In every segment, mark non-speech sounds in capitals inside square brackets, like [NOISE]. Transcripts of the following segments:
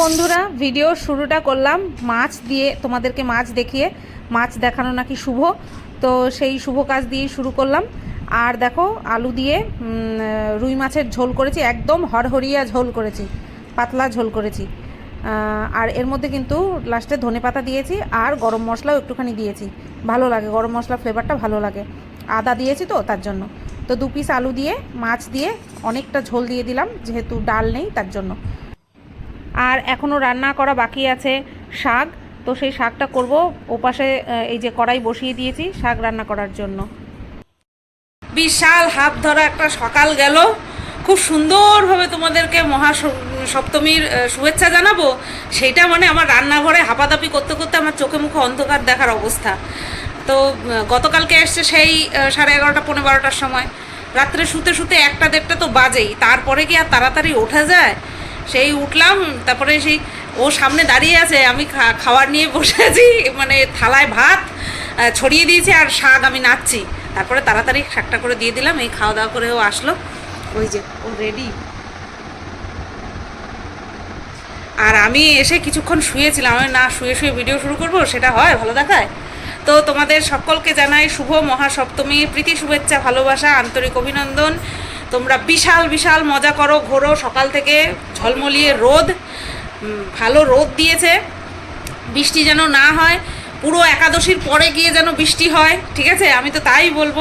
বন্ধুরা ভিডিও শুরুটা করলাম। মাছ দিয়ে তোমাদেরকে মাছ দেখিয়ে, মাছ দেখানো নাকি শুভ। তো সেই শুভ কাজ দিয়েই শুরু করলাম। আর দেখো, আলু দিয়ে রুই মাছের ঝোল করেছি, একদম হরহরিয়া ঝোল করেছি, পাতলা ঝোল করেছি। আর এর মধ্যে কিন্তু লাস্টে ধনে পাতা দিয়েছি, আর গরম মশলাও একটুখানি দিয়েছি। ভালো লাগে, গরম মশলা ফ্লেভারটা ভালো লাগে। আদা দিয়েছি তো, তার জন্য। তো দু পিস আলু দিয়ে, মাছ দিয়ে অনেকটা ঝোল দিয়ে দিলাম, যেহেতু ডাল নেই, তার জন্য। আর এখনও রান্না করা বাকি আছে শাক। তো সেই শাকটা করব। ওপাশে এই যে কড়াই বসিয়ে দিয়েছি শাক রান্না করার জন্য। বিশাল হাত ধরা একটা সকাল গেল। খুব সুন্দরভাবে তোমাদেরকে মহা সপ্তমীর শুভেচ্ছা জানাব। সেইটা মানে আমার রান্নাঘরে হাপাদাপি করতে করতে আমার চোখে মুখে অন্ধকার দেখার অবস্থা। তো গতকালকে এসছে সেই সাড়ে এগারোটা পনেরো বারোটার সময়। রাত্রে শুতে শুতে একটা দেড়টা তো বাজেই। তারপরে কি আর তাড়াতাড়ি ওঠা যায়? সেই উঠলাম, তারপরে সেই ও সামনে দাঁড়িয়ে আছে, আমি খা- খাবার নিয়ে বসে আছি মানে থালায় ভাত ছড়িয়ে দিয়েছি আর শাক আমি নাচছি তারপরে তাড়াতাড়ি শাকটা করে দিয়ে দিলাম, এই খাওয়া দাওয়া করে ও আসলো। ওই যে ও রেডি আর আমি এসে কিছুক্ষণ শুয়েছিলাম, আমি না শুয়ে শুয়ে ভিডিও শুরু করব, সেটা হয় ভালো দেখায়। তো তোমাদের সকলকে জানাই শুভ মহাসপ্তমী, প্রীতি, শুভেচ্ছা, ভালোবাসা, আন্তরিক অভিনন্দন। তোমরা বিশাল বিশাল মজা করো, ঘোরো, সকাল থেকে ঝলমলিয়ে রোদ। ভালো রোদ দিয়েছে। বৃষ্টি যেন না হয়, পুরো একাদশীর পরে গিয়ে যেন বৃষ্টি হয়, ঠিক আছে? আমি তো তাই বলব,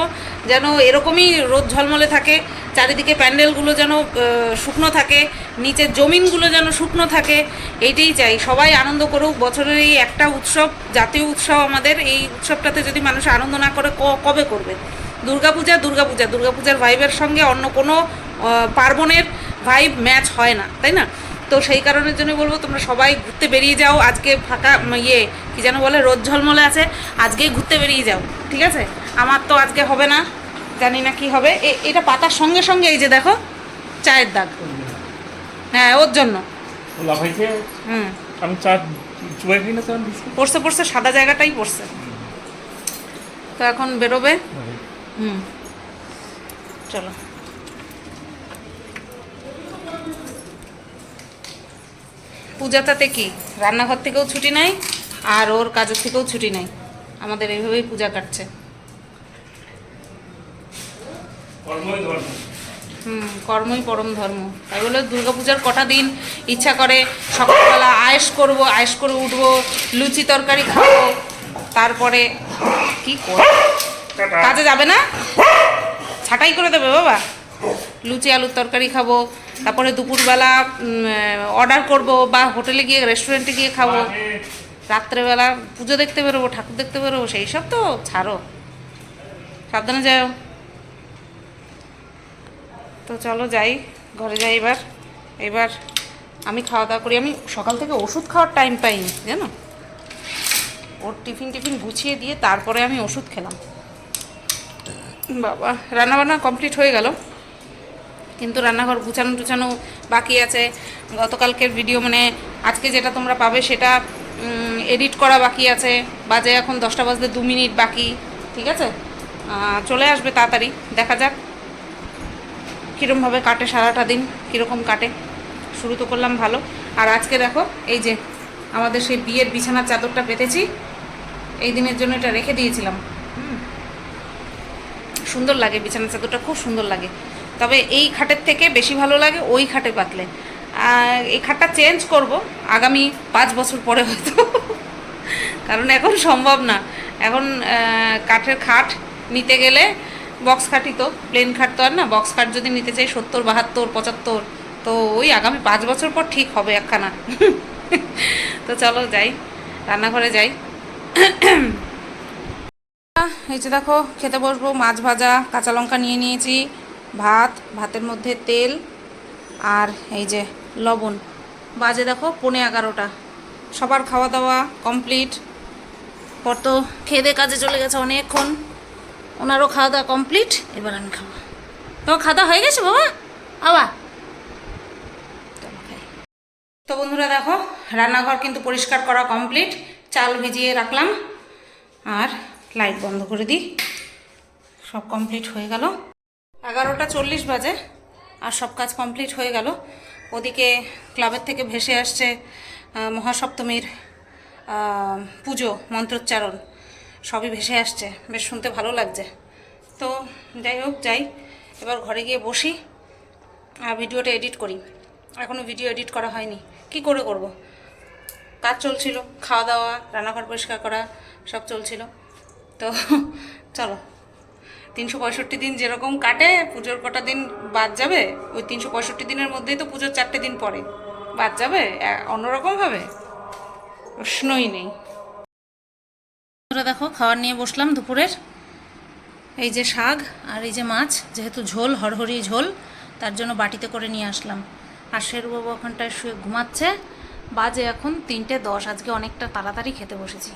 যেন এরকমই রোদ ঝলমলে থাকে, চারিদিকে প্যান্ডেলগুলো যেন শুকনো থাকে নিচের জমিনগুলো যেন শুকনো থাকে, এইটাই চাই। সবাই আনন্দ করুক, বছরের এই একটা উৎসব, জাতীয় উৎসব আমাদের, এই উৎসবটাতে যদি মানুষ আনন্দ না করে কবে করবে? দুর্গাপূজা দুর্গাপূজা দুর্গাপূজার ভাইবের সঙ্গে অন্য কোনো পার্বণের ভাইব ম্যাচ হয় না তাই না? তো সেই কারণের জন্য বলব তোমরা সবাই ঘুরতে বেরিয়ে যাও। আজকে ফাঁকা ইয়ে কি যেন বলে রোদ ঝলমলে আছে। আজকেই ঘুরতে বেরিয়ে যাও ঠিক আছে? আমার তো আজকে হবে না জানি না কি হবে। এটা পাতার সঙ্গে সঙ্গে এই যে দেখো চায়ের দাগ। হ্যাঁ ওর জন্য। হুম। আমি চা পড়ছে পড়ছে সাদা জায়গাটাই পড়ছে। তো এখন বেরোবে। হুম। চলো। পূজাটাতে কি? রান্নাঘর থেকেও ছুটি নাই আর ওর কাজের থেকেও ছুটি নাই। আমাদের এইভাবেই পূজা কাটছে। হুম কর্মই পরম ধর্ম। তাই বলে দুর্গাপূজার কটা দিন ইচ্ছা করে সকালবেলা আয়েস করব আয়েস করে উঠবো লুচি তরকারি খাব তারপরে কি কর টাটা কাজে যাবে না? ছাটাই করে দেবে বাবা। লুচি আলুর তরকারি খাব তারপরে দুপুরবেলা অর্ডার করব বা হোটেলে গিয়ে রেস্টুরেন্টে গিয়ে খাব। রাত্রেবেলা পুজো দেখতে বেরোবো ঠাকুর দেখতে বেরোবো সেই সব তো? ছাড়ো। সাবধানে যাও। তো চলো যাই ঘরে যাই এবার। এবার আমি খাওয়া দাওয়া করি। আমি সকাল থেকে ওষুধ খাওয়ার টাইম পাইনি জানো? ওর টিফিন টিফিন গুছিয়ে দিয়ে তারপরে আমি ওষুধ খেলাম। বাবা, রান্নাবান্না কমপ্লিট হয়ে গেল। কিন্তু রান্নাঘর গুছানো টুছানো বাকি আছে। গতকালকের ভিডিও মানে আজকে যেটা তোমরা পাবে সেটা এডিট করা বাকি আছে। বাজে এখন দশটা বাজতে দু মিনিট বাকি, ঠিক আছে? চলে আসবে তাড়াতাড়ি, দেখা যাক কীরমভাবে কাটে সারাটা দিন, কীরকম কাটে। শুরু তো করলাম ভালো। আর আজকে দেখো, এই যে আমাদের সেই বিয়ের বিছানার চাদরটা পেতেছি। এই দিনের জন্য এটা রেখে দিয়েছিলাম। সুন্দর লাগে বিছানার চাদরটা খুব সুন্দর লাগে। তবে এই খাটের থেকে বেশি ভালো লাগে ওই খাটে পাতলে। এই খাটটা চেঞ্জ করব, আগামী পাঁচ বছর পরে হয়তো। কারণ এখন সম্ভব না। এখন কাঠের খাট নিতে গেলে বক্স খাটই তো, প্লেন খাট তো আর না। বক্স খাট যদি নিতে চাই সত্তর, বাহাত্তর, পঁচাত্তর, তো ওই আগামী পাঁচ বছর পর ঠিক হবে একখানা। তো চলো যাই, রান্নাঘরে যাই। এই যে দেখো, খেতে বসবো, মাছ ভাজা, কাঁচা লঙ্কা নিয়ে নিয়েছি, ভাত, ভাতের মধ্যে তেল, আর এই যে লবণ। বাজে দেখো পৌনে এগারোটা। সবার খাওয়া দাওয়া কমপ্লিট। পর তো খেয়ে কাজে চলে গেছে অনেকক্ষণ। ওনারও খাওয়া দাওয়া কমপ্লিট, এবার আমি খাব। তোমার খাওয়া দাওয়া হয়ে গেছে বাবা? খাই। তো বন্ধুরা দেখো, রান্নাঘর কিন্তু পরিষ্কার করা কমপ্লিট। চাল ভিজিয়ে রাখলাম। আর লাইট বন্ধ করে দিই। সব কমপ্লিট হয়ে গেল। এগারোটা চল্লিশ বাজে আর সব কাজ কমপ্লিট হয়ে গেল। ওদিকে ক্লাবের থেকে ভেসে আসছে মহাসপ্তমীর পুজো, মন্ত্রোচ্চারণ। সবই ভেসে আসছে। বেশ শুনতে ভালো লাগছে। তো যাই হোক, যাই। এবার ঘরে গিয়ে বসি আর ভিডিওটা এডিট করি। এখনও ভিডিও এডিট করা হয়নি। কি করে করব? কাজ চলছিল। খাওয়া দাওয়া, রান্নাঘর পরিষ্কার করা, সব চলছিল। তো চলো, তিনশো পঁয়ষট্টি দিন যেরকম কাটে, পুজোর কটা দিন বাদ যাবে, ওই তিনশো পঁয়ষট্টি দিনের মধ্যেই তো পুজোর চারটে দিন পরে বাদ যাবে? এ- অন্যরকমভাবে? প্রশ্নই নেই। দেখো, খাবার নিয়ে বসলাম দুপুরের। এই যে শাক আর এই যে মাছ, যেহেতু ঝোল, হরহরি ঝোল, তার জন্য বাটিতে করে নিয়ে আসলাম। আর শেরুবাবু ওখানটায় শুয়ে ঘুমাচ্ছে। বাজে এখন তিনটে দশ, আজকে অনেকটা তাড়াতাড়ি খেতে বসেছি।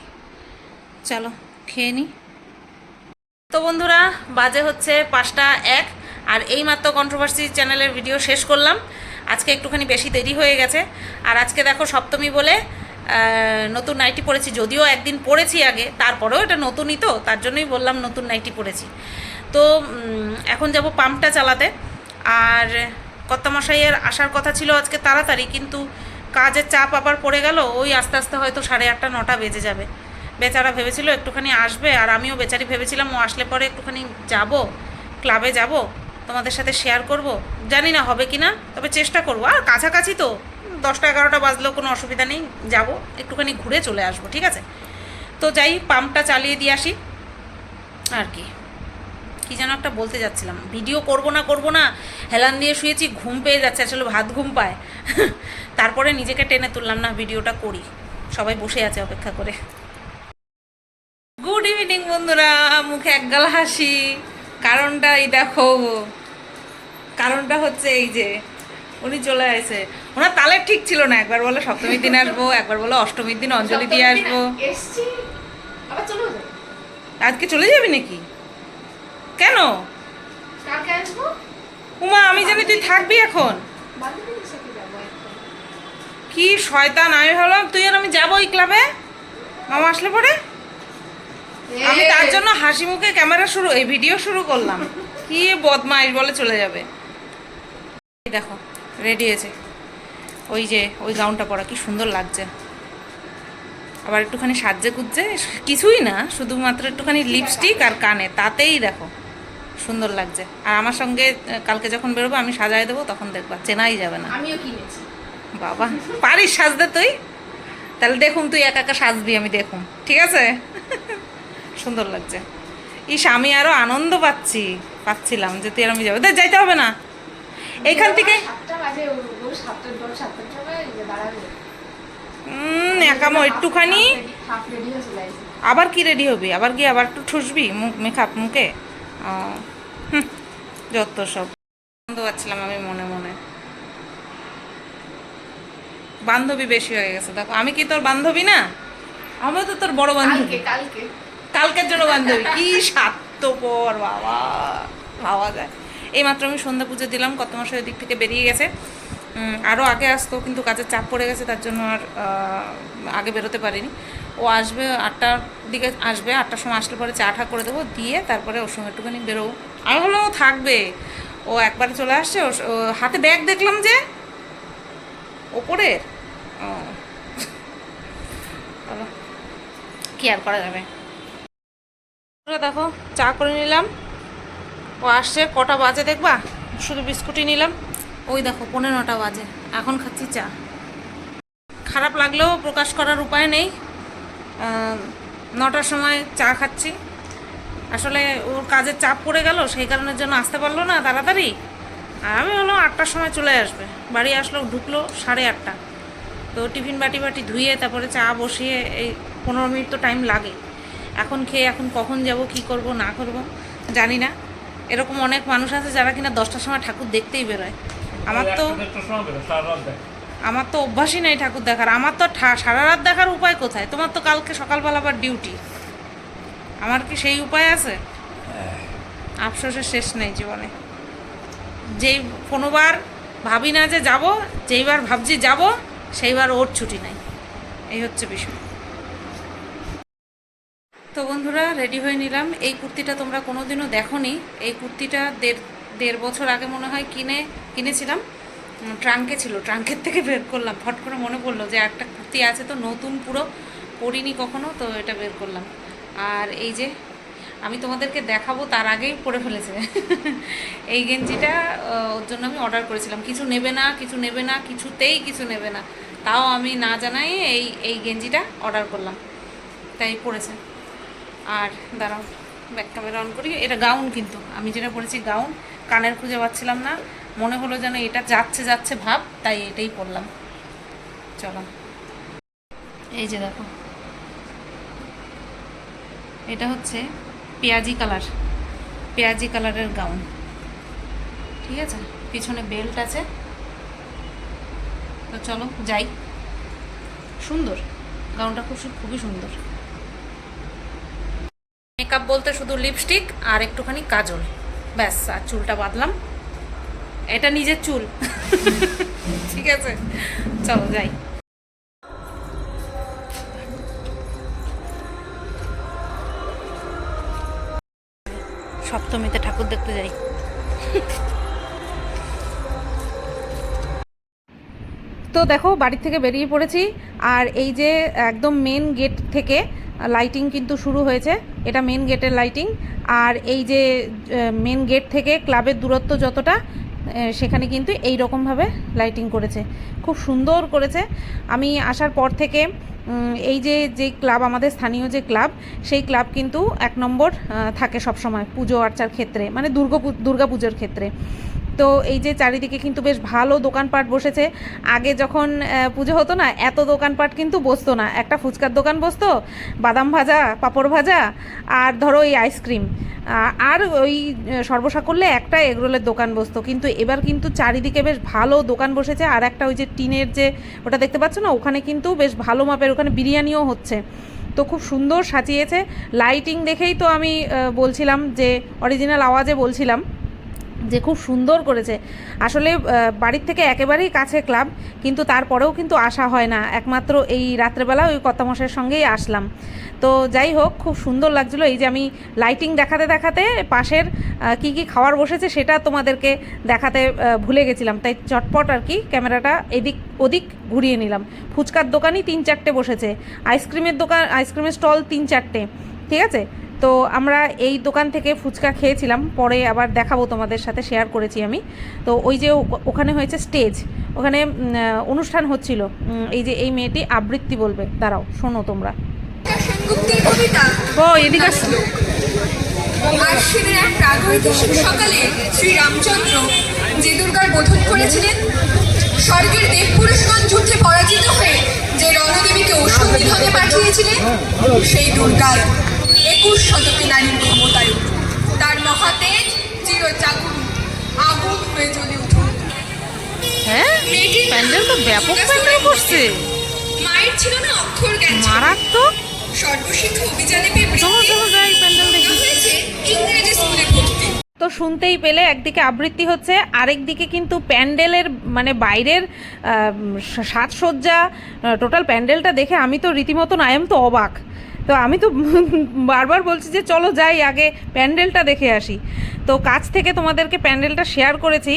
চলো। খেয়ে নিই তো বন্ধুরা, বাজে হচ্ছে পাঁচটা এক, আর এই মাত্র কন্ট্রোভার্সি চ্যানেলের ভিডিও শেষ করলাম। আজকে একটুখানি বেশি দেরি হয়ে গেছে। আর আজকে দেখো সপ্তমী বলে নতুন নাইটি পরেছি যদিও একদিন পরেছি আগে, তারপরেও এটা নতুনই তো, তার জন্যই বললাম নতুন নাইটি পরেছি তো এখন যাব পাম্পটা চালাতে। আর কর্তামশাইয়ের আসার কথা ছিল আজকে তাড়াতাড়ি, কিন্তু কাজের চাপ আবার পড়ে গেল, ওই আস্তে আস্তে হয়তো সাড়ে আটটা, নটা বেজে যাবে। বেচারা ভেবেছিল একটুখানি আসবে আর আমিও বেচারি ভেবেছিলাম ও আসলে পরে একটুখানি যাব ক্লাবে যাব, তোমাদের সাথে শেয়ার করব। জানি না হবে কি না তবে চেষ্টা করব। আর কাছাকাছি তো, দশটা এগারোটা বাজলেও কোনো অসুবিধা নেই, যাব, একটুখানি ঘুরে চলে আসব, ঠিক আছে? তো যাই পাম্পটা চালিয়ে দিয়ে আসি। আর কি কি যেন একটা বলতে যাচ্ছিলাম। ভিডিও করব না করব না, হেলান দিয়ে শুয়েছি, ঘুম পেয়ে যাচ্ছে, আসলে ভাত ঘুম পায়। [LAUGHS] তারপরে নিজেকে টেনে তুললাম না ভিডিওটা করি। সবাই বসে আছে অপেক্ষা করে। গুড ইভিনিং বন্ধুরা। মুখে একগাল হাসি। কারণটা এই দেখো। কারণটা হচ্ছে এই যে উনি চলে আসে। ওনার তালে ঠিক ছিল না। একবার বলে সপ্তমীর দিন আসব একবার বলে অষ্টমীর দিন অঞ্জলি দিয়ে আসব। আজকে চলে যাবি নাকি? কেন? উমা আমি জানি তুই থাকবি এখন। কি শয়তান আমি ভাবলাম তুই আর আমি যাব ওই ক্লাবে? মামা আসলে পরে? আমি তার জন্য হাসি মুখে ক্যামেরা শুরু এই ভিডিও শুরু করলাম। কি বদমাইশ বলে চলে যাবে। দেখো রেডি হয়েছে। ওই যে ওই গাউনটা পরা কি সুন্দর লাগছে। আবার একটুখানি সাজে কুজছে কিছুই না শুধুমাত্র একটুখানি লিপস্টিক আর কানে তাতেই দেখো সুন্দর লাগছে। আর আমার সঙ্গে কালকে যখন বেরোবো আমি সাজায় দেবো তখন দেখবা চেনাই যাবে না। আমিও কিনেছি। বাবা পারিস সাজতে তুই? তাহলে দেখুন তুই একা একা সাজবি আমি দেখুন ঠিক আছে? সুন্দর লাগছে। ইস আমি আরও আনন্দ পাচ্ছি পাচ্ছিলাম যে তুই আর আমি যাব। দেখ যাইতে হবে না। এখান থেকে একামো একটুখানি। আবার কি রেডি হবি? আবার কি আবার একটু ঠুসবি? মুখ মেকআপ মুখে? যত সব। আনন্দ পাচ্ছিলাম আমি মনে মনে। বান্ধবী বেশি হয়ে গেছে। দেখো আমি কি তোর বান্ধবী না? আমিও তো তোর বড় বান্ধবী। কালকে। কালকের জন্য বান্ধবী। কি স্বার্থপর, বাবা। ভাবা যায়। এইমাত্র আমি সন্ধ্যা পুজো দিলাম কত মাসের দিক থেকে বেরিয়ে গেছে। আরও আগে আসতো, কিন্তু কাজের চাপ পড়ে গেছে, তার জন্য আর আগে বেরোতে পারিনি। ও আসবে আটটার দিকে, আসবে আটটার সময় আসলে পরে চা করে দেবো, দিয়ে তারপরে ওর সঙ্গে একটুখানি বেরোবো। আমি ভাবলাম ও থাকবে। ও একবারে চলে আসছে ও হাতে ব্যাগ দেখলাম যে, ওপরের। কি আর করা যাবে? দেখো, চা করে নিলাম। ও আসছে, কটা বাজে দেখবা? শুধু বিস্কুটই নিলাম। ওই দেখো, পনেরোটা বাজে। এখন খাচ্ছি চা। খারাপ লাগলেও প্রকাশ করার উপায় নেই। নটার সময় চা খাচ্ছি। আসলে ওর কাজের চাপ পড়ে গেল, সেই কারণের জন্য আসতে পারল না তাড়াতাড়ি। আর আমি হলো আটটার সময় চলে আসবে। বাড়ি আসলো, ঢুকলো সাড়ে আটটা। তো টিফিন বাটি বাটি ধুয়ে তারপরে চা বসিয়ে এই পনেরো মিনিট তো টাইম লাগে। এখন খেয়ে এখন কখন যাব কি করব না করব জানি না। এরকম অনেক মানুষ আছে যারা কিনা দশটার সময় ঠাকুর দেখতেই বেরোয়। আমার তো। আমার তো অভ্যাসই নেই ঠাকুর দেখার। আমার তো ঠা- সারা রাত দেখার উপায় কোথায়? তোমার তো কালকে সকালবেলা আবার ডিউটি আমার কি সেই উপায় আছে? আফসোসের শেষ নেই জীবনে। যেই কোনোবার ভাবি না যে যাব যেইবার ভাবছি যাব সেইবার ওর ছুটি নাই। এই হচ্ছে বিষয়। তো বন্ধুরা রেডি হয়ে নিলাম। এই কুর্তিটা তোমরা কোনোদিনও দেখোনি। এই কুর্তিটা দেড় দেড় বছর আগে মনে হয় কিনে, কিনেছিলাম। ট্রাঙ্কে ছিল। ট্রাঙ্কের থেকে বের করলাম। ফট করে মনে পড়ল যে একটা কুর্তি আছে তো, নতুন পুরো, পরিনি কখনো, তো এটা বের করলাম। আর এই যে, আমি তোমাদেরকে দেখাবো, তার আগেই পরে ফেলেছে। [LAUGHS] এই গেঞ্জিটা ওর জন্য আমি অর্ডার করেছিলাম। কিছু নেবে না, কিছু নেবে না, কিছুতেই কিছু নেবে না। তাও আমি না জানাই এই এই গেঞ্জিটা অর্ডার করলাম। তাই পড়েছে। আর দাঁড়াও ব্যাক ক্যামেরা অন করি। এটা গাউন কিন্তু। আমি যেটা পরেছি গাউন কানের খুঁজে পাচ্ছিলাম না। মনে হলো যেন এটা যাচ্ছে যাচ্ছে ভাব, তাই এটাই পরলাম। চলো। এই যে দেখো। এটা হচ্ছে পেঁয়াজি কালার। পেঁয়াজি কালারের গাউন ঠিক আছে? পিছনে বেল্ট আছে। তো চলো যাই। সুন্দর। গাউনটা খুব খুবই সুন্দর। মেকআপ বলতে শুধু লিপস্টিক আর একটুখানি কাজল। ব্যাস, আর চুলটা বাঁধলাম। এটা নিজের চুল। ঠিক আছে? চলো, যাই। সপ্তমীতে ঠাকুর দেখতে যাই। তো দেখো, বাড়ি থেকে বেরিয়ে পড়েছি। আর এই যে একদম মেন গেট থেকে লাইটিং কিন্তু শুরু হয়েছে। এটা মেন গেটের লাইটিং আর এই যে মেন গেট থেকে ক্লাবের দূরত্ব যতটা সেখানে কিন্তু এই রকমভাবে লাইটিং করেছে। খুব সুন্দর করেছে। আমি আসার পর থেকে এই যে যে ক্লাব আমাদের স্থানীয় যে ক্লাব সেই ক্লাব কিন্তু এক নম্বর থাকে সবসময় পুজো আর্চার ক্ষেত্রে মানে দুর্গা দুর্গাপুজোর ক্ষেত্রে। তো এই যে চারিদিকে কিন্তু বেশ ভালো দোকানপাট বসেছে। আগে যখন পুজো হতো না, এত দোকানপাট কিন্তু বসতো না। একটা ফুচকার দোকান বসতো, বাদাম ভাজা, পাঁপড় ভাজা, আর ধরো এই আইসক্রিম। আর ওই সর্বসাকুল্যে একটা এগরোলের দোকান বসতো। কিন্তু এবার কিন্তু চারিদিকে বেশ ভালো দোকান বসেছে, আর একটা ওই যে টিনের যে, ওটা দেখতে পাচ্ছ না? ওখানে কিন্তু বেশ ভালো মাপের, ওখানে বিরিয়ানিও হচ্ছে। তো খুব সুন্দর সাজিয়েছে। লাইটিং দেখেই তো আমি বলছিলাম যে অরিজিনাল আওয়াজে বলছিলাম। যে খুব সুন্দর করেছে। আসলে বাড়ির থেকে একেবারেই কাছে ক্লাব, কিন্তু তারপরেও কিন্তু আসা হয় না। একমাত্র এই রাত্রেবেলা ওই কর্তামশাইয়ের সঙ্গেই আসলাম। তো যাই হোক, খুব সুন্দর লাগছিল। এই যে আমি লাইটিং দেখাতে দেখাতে পাশের কি কি খাবার বসেছে সেটা তোমাদেরকে দেখাতে ভুলে গেছিলাম। তাই চটপট আর কি ক্যামেরাটা এদিক ওদিক ঘুরিয়ে নিলাম। ফুচকার দোকানই তিন চারটে বসেছে। আইসক্রিমের দোকান, আইসক্রিমের স্টল তিন চারটে। ঠিক আছে? তো আমরা এই দোকান থেকে ফুচকা খেয়েছিলাম, পরে আবার দেখাবো তোমাদের সাথে শেয়ার করেছি আমি। তো ওই যে ওখানে হয়েছে স্টেজ ওখানে অনুষ্ঠান হচ্ছিল। এই যে এই মেয়েটি আবৃত্তি বলবে। দাঁড়াও, শোনো তোমরা। ও, এদিকে যে দুর্গার সেই একুশ শতকে নারীর ক্ষমতায় তার মহাতেজ চির জাগুন আগুন হয়ে জ্বলে উঠুন। হ্যাঁ? প্যান্ডেল তো ব্যাপক প্যান্ডেল করছে। মায়ের ছিল না অক্ষর জ্ঞান মারাত্মক। সর্বশিক্ষা অভিযানে চলো চলো যাই প্যান্ডেল দেখি। ইংরেজি স্কুলে ভর্তি। তো শুনতেই পেলে একদিকে আবৃত্তি হচ্ছে আরেক দিকে কিন্তু প্যান্ডেলের মানে বাইরের সাজসজ্জা টোটাল প্যান্ডেলটা দেখে আমি তো রীতিমতন আই এম তো অবাক। তো আমি তো [LAUGHS] বারবার বলছি যে চলো যাই, আগে প্যান্ডেলটা দেখে আসি। তো কাছ থেকে তোমাদেরকে প্যান্ডেলটা শেয়ার করেছি,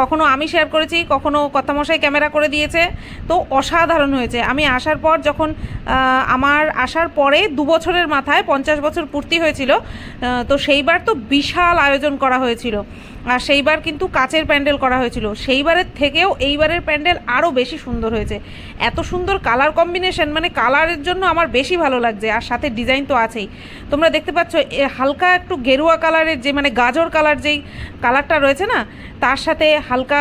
কখনো আমি শেয়ার করেছি, কখনো কথামশাই ক্যামেরা করে দিয়েছে। তো অসাধারণ হয়েছে। আমি আসার পর যখন আমার আসার পরে দু বছরের মাথায়, পঞ্চাশ বছর পূর্তি হয়েছিল তো সেইবার তো বিশাল আয়োজন করা হয়েছিল। সেইবার কিন্তু কাচের প্যান্ডেল করা হয়েছিল। সেইবারের থেকেও এইবারের প্যান্ডেল আরও বেশি সুন্দর হয়েছে। এত সুন্দর কালার কম্বিনেশন মানে কালারের জন্য আমার বেশি ভালো লাগছে, আর সাথে ডিজাইন তো আছেই। তোমরা দেখতে পাচ্ছ হালকা একটু গেরুয়া কালারের যে মানে গাজর কালার যেই কালারটা রয়েছে না, তার সাথে হালকা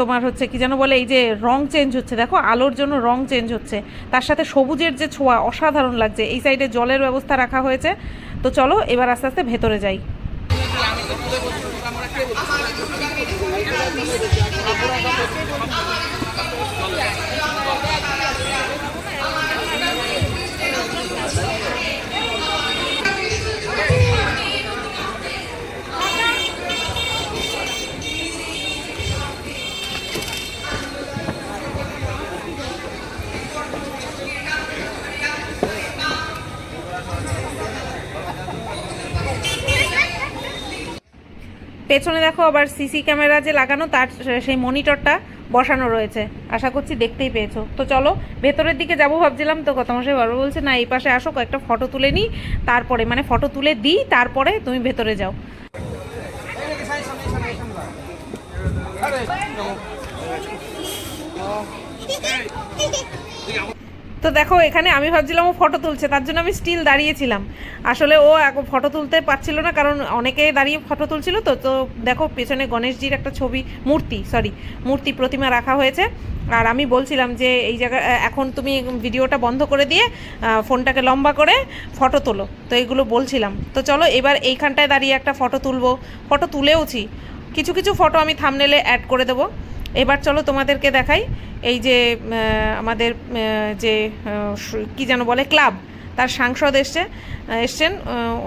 তোমার হচ্ছে কি যেন বলে, এই যে রং চেঞ্জ হচ্ছে। দেখো, আলোর জন্য রং চেঞ্জ হচ্ছে। তার সাথে সবুজের যে ছোঁয়া অসাধারণ লাগছে। এই সাইডে জলের ব্যবস্থা রাখা হয়েছে। তো চলো, এবার আস্তে আস্তে ভেতরে যাই। ありがとうございます。পেছনে দেখো আবার সিসি ক্যামেরা যে লাগানো তার সেই মনিটরটা বসানো রয়েছে আশা করছি দেখতেই পেয়েছ তো চলো ভেতরের দিকে যাব ভাবছিলাম তো কথা মশাই বারবার বলছে না এই পাশে আসো কয়েকটা ফটো তুলে নিই তারপরে মানে ফটো তুলে দিই তারপরে তুমি ভেতরে যাও তো দেখো, এখানে আমি ভাবছিলাম ও ফটো তুলছে, তার জন্য আমি স্টিল দাঁড়িয়েছিলাম। আসলে ও ফটো তুলতে পারছিল না, কারণ অনেকে দাঁড়িয়ে ফটো তুলছিল তো তো দেখো, পেছনে গণেশজির একটা ছবি, মূর্তি সরি মূর্তি প্রতিমা রাখা হয়েছে। আর আমি বলছিলাম যে, এই জায়গা এখন তুমি ভিডিওটা বন্ধ করে দিয়ে ফোনটাকে লম্বা করে ফটো তোলো। তো এইগুলো বলছিলাম। তো চলো, এবার এইখানটায় দাঁড়িয়ে একটা ফটো তুলবো। ফটো তুলেওছি। কিছু কিছু ফটো আমি থামনেলে অ্যাড করে দেবো। এবার চলো তোমাদেরকে দেখাই। এই যে আমাদের যে কি যেন বলে, ক্লাব। তার সাংসদ এসছে এসছেন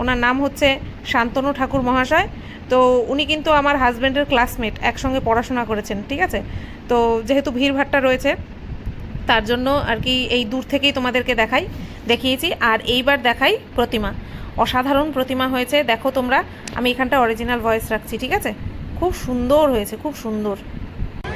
ওনার নাম হচ্ছে শান্তনু ঠাকুর মহাশয়। তো উনি কিন্তু আমার হাজব্যান্ডের ক্লাসমেট, একসঙ্গে পড়াশোনা করেছেন, ঠিক আছে? তো যেহেতু ভিড়ভাট্টা রয়েছে, তার জন্য আর কি এই দূর থেকেই তোমাদেরকে দেখাই, দেখিয়েছি। আর এইবার দেখাই প্রতিমা। অসাধারণ প্রতিমা হয়েছে, দেখো তোমরা। আমি এখানটা অরিজিনাল ভয়েস রাখছি, ঠিক আছে? খুব সুন্দর হয়েছে, খুব সুন্দর।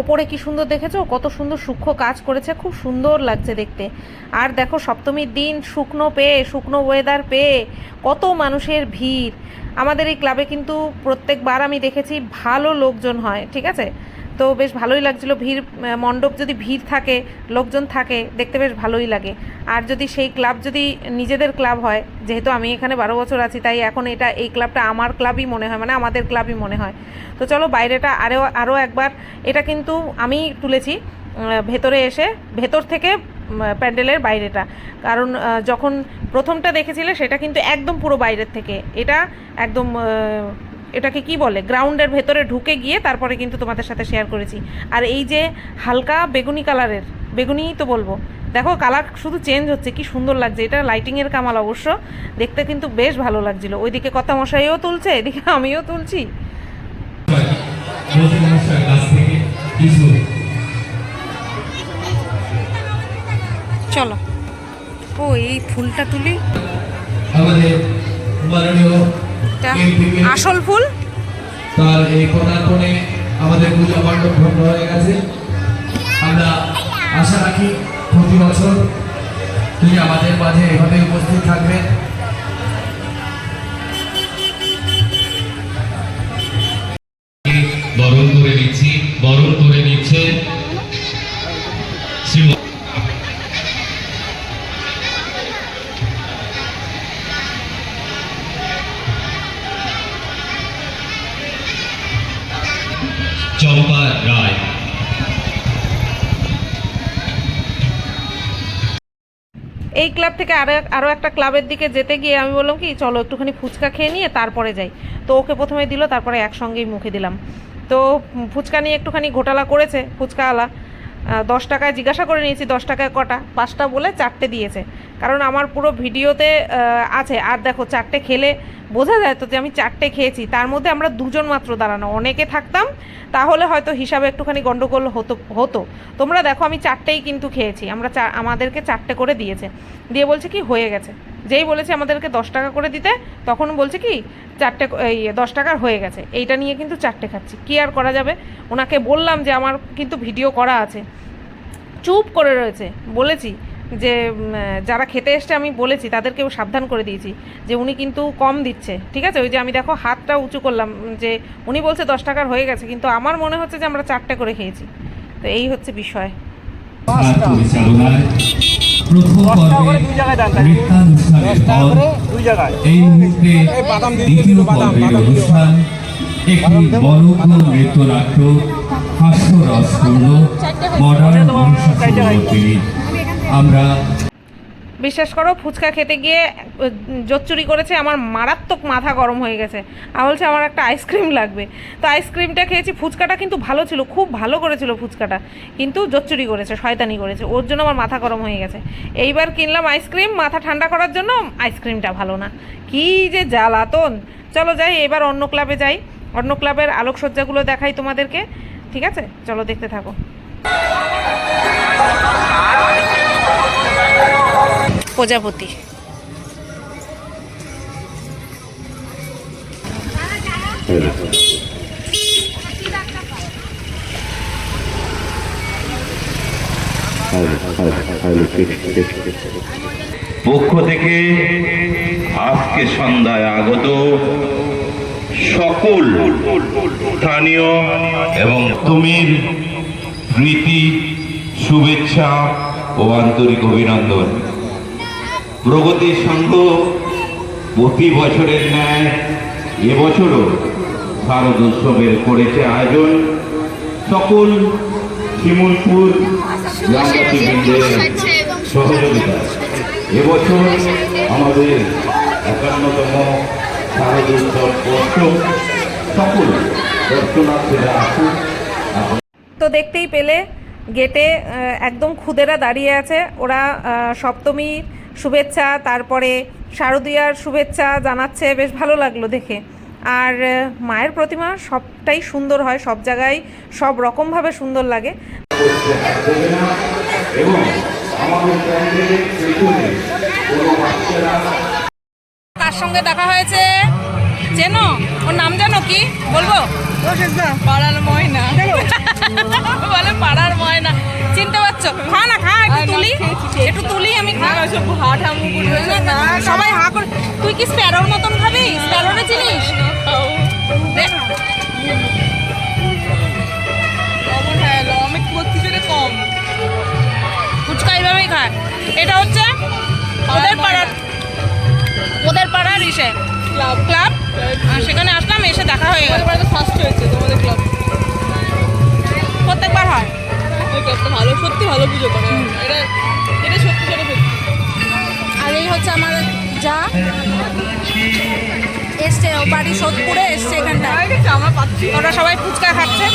ওপরে কি সুন্দর দেখেছ? কত সুন্দর সূক্ষ্ম কাজ করেছে, খুব সুন্দর লাগছে দেখতে। আর দেখো সপ্তমীর দিন, শুকনো পেয়ে, শুকনো ওয়েদার পেয়ে, কত মানুষের ভিড়। আমাদের এই ক্লাবে কিন্তু প্রত্যেকবার আমি দেখেছি ভালো লোকজন হয়, ঠিক আছে? তো বেশ ভালোই লাগছিল। ভিড় মণ্ডপ যদি ভিড় থাকে, লোকজন থাকে, দেখতে বেশ ভালোই লাগে। আর যদি সেই ক্লাব যদি নিজেদের ক্লাব হয়, যেহেতু আমি এখানে বারো বছর আছি, তাই এখন এটা, এই ক্লাবটা আমার ক্লাবই মনে হয় মানে আমাদের ক্লাবই মনে হয়। তো চলো বাইরেটা আরও আরও একবার, এটা কিন্তু আমি তুলেছি ভেতরে এসে, ভেতর থেকে প্যান্ডেলের বাইরেটা। কারণ যখন প্রথমটা দেখেছিলে, সেটা কিন্তু একদম পুরো বাইরের থেকে। এটা একদম এটাকে কি বলে, গ্রাউন্ডের ভেতরে ঢুকে গিয়ে তারপরে কিন্তু তোমাদের সাথে শেয়ার করেছি। আর এই যে হালকা বেগুনি কালারের বেগুনিই তো বলব। দেখো কালার শুধু চেঞ্জ হচ্ছে, কি সুন্দর লাগছে। এটা লাইটিংয়ের কামাল অবশ্য। দেখতে কিন্তু বেশ ভালো লাগছিল। ওইদিকে কথা মশাইও তুলছে, এদিকে আমিও তুলছি। চলো। ও, এই ফুলটা তুলি। আমাদের এমপিকে আসল ফুল। তার এই পদার্পণে আমাদের পূজা মণ্ডপ ভঙ্গ হয়ে গেছে। আমরা আশা রাখি প্রতি বছর তিনি আমাদের মাঝে এভাবে উপস্থিত থাকবেন। বরণ করে নিচ্ছি বরণ করে এই ক্লাব থেকে আরও আরও একটা ক্লাবের দিকে যেতে গিয়ে আমি বললাম কি, চলো একটুখানি ফুচকা খেয়ে নিয়ে তারপরে যাই। তো ওকে প্রথমে দিল, তারপরে একসঙ্গেই মুখে দিলাম। তো ফুচকা নিয়ে একটুখানি ঘোটালা করেছে, ফুচকাওয়ালা। দশ টাকায় জিজ্ঞাসা করে নিয়েছি, দশ টাকায় কটা? পাঁচটা বলে চারটে দিয়েছে। কারণ আমার পুরো ভিডিওতে আছে। আর দেখো, চারটে খেলে বোঝা যায় তো যে আমি চারটে খেয়েছি, তার মধ্যে আমরা দুজন মাত্র দাঁড়ানো, অনেকে থাকতাম, তাহলে হয়তো হিসাবে একটুখানি গন্ডগোল হতো হতো। তোমরা দেখো আমি চারটেই কিন্তু খেয়েছি, আমরা চা, আমাদেরকে চারটে করে দিয়েছে। দিয়ে বলছে কি, হয়ে গেছে। যেই বলেছে আমাদেরকে দশ টাকা করে দিতে, তখন বলছে কি, চারটে এই দশ টাকার হয়ে গেছে। এইটা নিয়ে কিন্তু চারটে খাচ্ছি। কী আর করা যাবে? ওনাকে বললাম যে আমার কিন্তু ভিডিও করা আছে। চুপ করে রয়েছে। বলেছি যে যারা খেতে এসছে আমি বলেছি তাদেরকেও সাবধান করে দিয়েছি যে উনি কিন্তু কম দিচ্ছে ঠিক আছে? ওই যে আমি দেখো হাতটা উঁচু করলাম যে উনি বলছে দশ টাকার হয়ে গেছে কিন্তু আমার মনে হচ্ছে যে আমরা চারটে করে খেয়েছি। তো এই হচ্ছে বিষয়। একটি বড় নৃত্যনাট্য মডার্ন আমরা বিশ্বাস করো, ফুচকা খেতে গিয়ে জোচ্চুরি করেছে, আমার মারাত্মক মাথা গরম হয়ে গেছে। আর বলছে, আমার একটা আইসক্রিম লাগবে। তো আইসক্রিমটা খেয়েছি, ফুচকাটা কিন্তু ভালো ছিল, খুব ভালো করেছিল ফুচকাটা। কিন্তু জোচ্চুরি করেছে, শয়তানি করেছে, ওর জন্য আমার মাথা গরম হয়ে গেছে। এইবার কিনলাম আইসক্রিম মাথা ঠান্ডা করার জন্য আইসক্রিমটা ভালো না। কি যে জ্বালাতন। চলো যাই, এবার অন্য ক্লাবে যাই। অন্য ক্লাবের আলোকসজ্জাগুলো দেখাই তোমাদেরকে। ঠিক আছে? চলো দেখতে থাকো। প্রজাপতি। পক্ষ থেকে আজকে সন্ধ্যায় আগত সকল স্থানীয় এবং তুমির প্রীতি, শুভেচ্ছা ও আন্তরিক অভিনন্দন। প্রগতি সংঘ প্রতি বছরের ন্যায় এবছরও শারদ উৎসবের করেছে আয়োজন। সকল শিমুলপুর গ্রামবাসী বৃন্দের সহযোগিতা এবছর আমাদের একান্নতম শারদ উৎসব বর্ষ সকল দর্শনার্থীরা আসুন তো দেখতেই পেলে, গেটে একদম খুদেরা দাঁড়িয়ে আছে। ওরা সপ্তমীর শুভেচ্ছা তারপরে শারদীয়ার শুভেচ্ছা জানাচ্ছে বেশ ভালো লাগল দেখে। আর মায়ের প্রতিমা সবটাই সুন্দর হয় সব জায়গায় সব রকমভাবে সুন্দর লাগে। কার সঙ্গে দেখা হয়েছে? চেনো? ওর নাম জানো কি? বলব? পাড়ার ময়না। বলে পাড়ার ময়না। চিনতে পারছ? খা না খা একটু তুলি। একটু তুলি। আমি খা সবাই হা করে তুই কি স্প্যারোর মতন খাবি? স্প্যারোরে চিনিস দে। ফুচকা এইভাবেই খায়। এটা হচ্ছে ওদের পাড়ার ওদের পাড়ার ইসে। ক্লাব। ক্লাব? সেখানে আসলাম এসে দেখা হয়ে গেল। ফার্স্ট হয়েছে তোমাদের ক্লাব। প্রত্যেকবার হয়। ক্লাবটা ভালো সত্যি ভালো পুজো করে। এটা এই হচ্ছে আমার যা এসছে ও বাড়ি সোদপুরে এসছে এখানটা আমরা ওরা সবাই ফুচকা খাচ্ছে।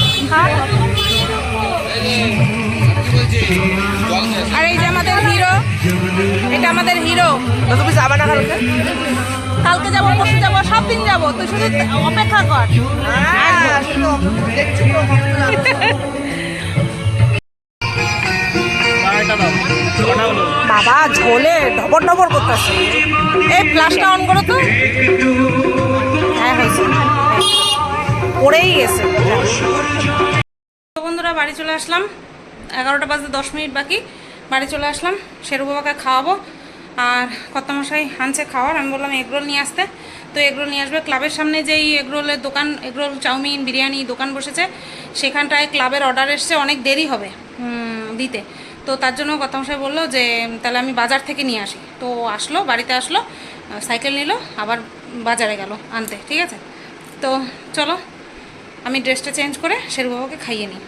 আর এই যে আমাদের হিরো এটা আমাদের হিরো। তুমি যাবে না কালকে? কালকে যাব পরশু যাব সব দিন যাব। তুই শুধু অপেক্ষা কর। আরেকটা বাবা, ঝোলে ঢবর ঢবর করতেছে। এই ফ্লাশটা অন করো তো। হ্যাঁ হয়েছে। পড়েই গেছে। বন্ধুরা, বাড়ি চলে আসলাম। এগারোটা বাজতে দশ মিনিট বাকি। বাড়ি চলে আসলাম। শেরু বাবাকে খাওয়াবো। আর কর্তামশাই আনছে খাওয়ার। আমি বললাম, এগরোল নিয়ে আসতে। তো এগরোল নিয়ে আসবে। ক্লাবের সামনে যেই এগরোলের দোকান, এগরোল, চাউমিন, বিরিয়ানি দোকান বসেছে, সেখানটায় ক্লাবের অর্ডার এসছে। অনেক দেরি হবে দিতে। তো তার জন্য কর্তামশাই বলল যে তাহলে আমি বাজার থেকে নিয়ে আসি। তো আসলো, বাড়িতে আসলো সাইকেল নিল, আবার বাজারে গেল আনতে, ঠিক আছে? তো চলো, আমি ড্রেসটা চেঞ্জ করে শেরু বাবাকে খাইয়ে নিই।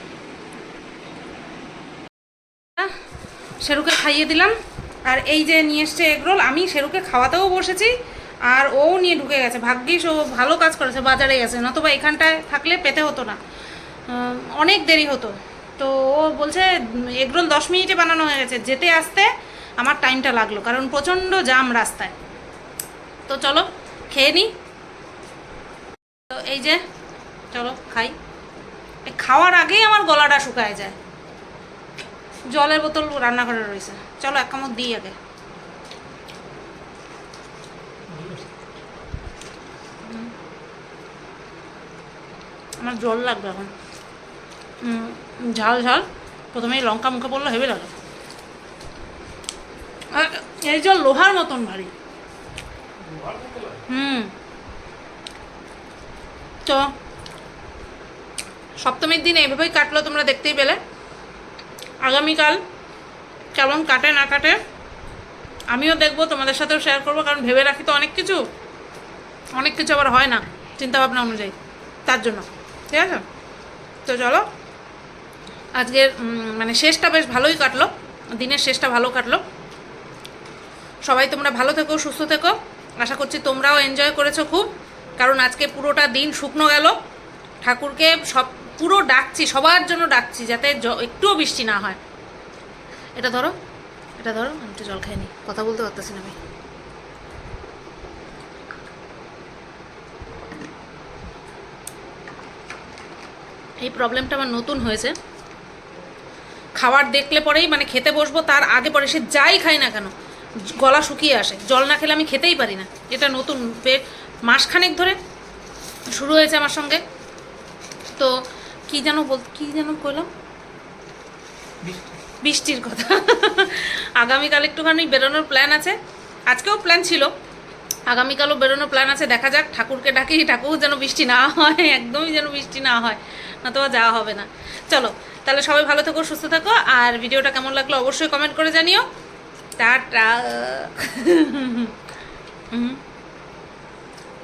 শেরুকে খাইয়ে দিলাম, আর এই যে নিয়ে এসছে এগরোল আমি শেরুকে খাওয়াতেও বসেছি, আর ও নিয়ে ঢুকে গেছে। ভাগ্যিস ও ভালো কাজ করেছে বাজারে গেছে নতুবা এখানটায় থাকলে পেতে হতো না। অনেক দেরি হতো। তো ও বলছে এগরোল দশ মিনিটে বানানো হয়ে গেছে যেতে আসতে আমার টাইমটা লাগল কারণ প্রচণ্ড জাম রাস্তায়। তো চলো খেয়ে নিই তো এই যে চলো খাই। খাওয়ার আগেই আমার গলাটা শুকায় যায়। জলের বোতল রান্নাঘরে রয়েছে। চলো এক কামড় দিই আগে। আমার জল লাগবে এখন। হুম, ঝাল ঝাল। প্রথমেই লঙ্কা মুখে পড়ল হেভে লাগে। আর এই জল লোহার মতন ভারী। হুম। তো সপ্তমীর দিন এইভাবেই কাটলো, তোমরা দেখতেই পেলে। আগামীকাল কেমন কাটে, না কাটে, আমিও দেখব, তোমাদের সাথেও শেয়ার করব, কারণ ভেবে রাখি তো অনেক কিছু। অনেক কিছু আবার হয় না, চিন্তাভাবনা অনুযায়ী। তার জন্য। ঠিক আছে? তো চলো। আজকের মানে শেষটা বেশ ভালোই কাটলো। দিনের শেষটা ভালো কাটলো। সবাই তোমরা ভালো থেকো, সুস্থ থেকো। আশা করছি তোমরাও এনজয় করেছ খুব। কারণ আজকে পুরোটা দিন শুকনো গেল। ঠাকুরকে সব, পুরো ডাকছি, সবার জন্য ডাকছি যাতে একটুও বৃষ্টি না হয়। এটা ধরো এটা ধরো, আমি একটু জল খাইনি কথা বলতে পারতেছি না আমি। এই প্রবলেমটা আমার নতুন হয়েছে। খাবার দেখলে পরেই মানে খেতে বসবো তার আগে পরে সে যাই খাই না কেন গলা শুকিয়ে আসে। জল না খেলে আমি খেতেই পারি না। এটা নতুন পেট মাসখানেক ধরে শুরু হয়েছে আমার সঙ্গে। তো কি যেন বল কি যেন কইলাম? বৃষ্টির কথা। আগামীকাল একটুখানি বেরোনোর প্ল্যান আছে। আজকেও প্ল্যান ছিল। আগামীকালও বেরোনোর প্ল্যান আছে। দেখা যাক ঠাকুরকে ডাকি ঠাকুর যেন বৃষ্টি না হয় একদমই যেন বৃষ্টি না হয়। নতবা যাওয়া হবে না। চলো, তাহলে সবাই ভালো থাকো, সুস্থ থাকো, আর ভিডিওটা কেমন লাগল অবশ্যই কমেন্ট করে জানিও। টাটা। [LAUGHS] হুম।